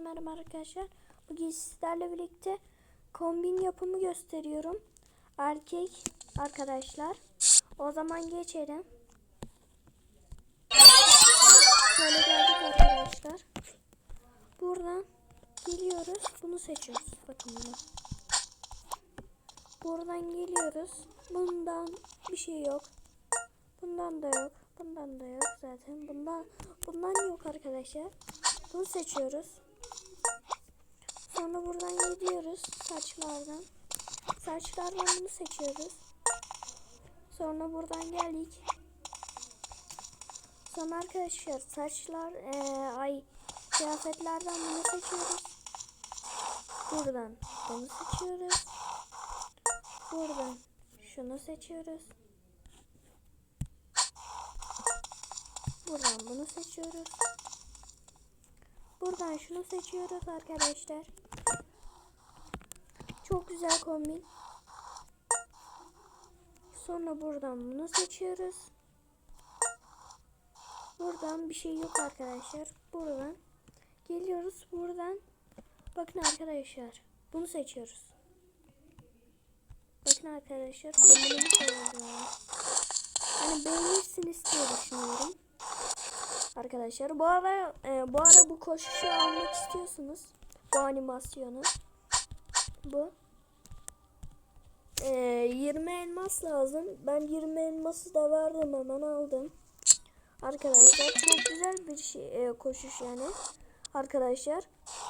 Merhaba arkadaşlar. Bugün sizlerle birlikte kombin yapımı gösteriyorum. Erkek arkadaşlar. O zaman geçelim. Şöyle geldik arkadaşlar. Buradan geliyoruz. Bunu seçiyoruz. Bakın bunu. Buradan geliyoruz. Bundan bir şey yok. Bundan da yok. Bundan da yok zaten. Bundan bundan yok arkadaşlar. Bunu seçiyoruz. Gidiyoruz saçlardan. Saçlardan bunu seçiyoruz. Sonra buradan geldik. Sonra arkadaşlar saçlar eee, ay kıyafetlerden bunu seçiyoruz. Buradan bunu seçiyoruz. Buradan şunu seçiyoruz. Buradan bunu seçiyoruz. Buradan şunu seçiyoruz arkadaşlar. Çok güzel kombin. Sonra buradan bunu seçiyoruz. Buradan bir şey yok arkadaşlar. Buradan geliyoruz. Buradan bakın arkadaşlar. Bunu seçiyoruz. Bakın arkadaşlar. Kombinimi koyuyorum. Hani beğenirsiniz diye düşünüyorum. Arkadaşlar bu ara e, bu ara bu koşuşu almak istiyorsunuz. Bu animasyonu. Bu. E, 20 elmas lazım. Ben 20 elması da verdim hemen aldım. Arkadaşlar çok güzel bir şey e, koşuş yani. Arkadaşlar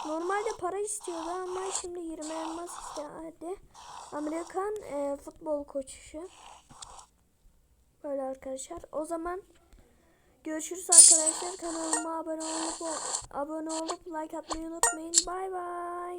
normalde para istiyordu ama şimdi 20 elmas istedi. Amerikan e, futbol koşuşu. Böyle arkadaşlar. O zaman Görüşürüz arkadaşlar. Kanalıma abone olup abone olup like atmayı unutmayın. Bay bay.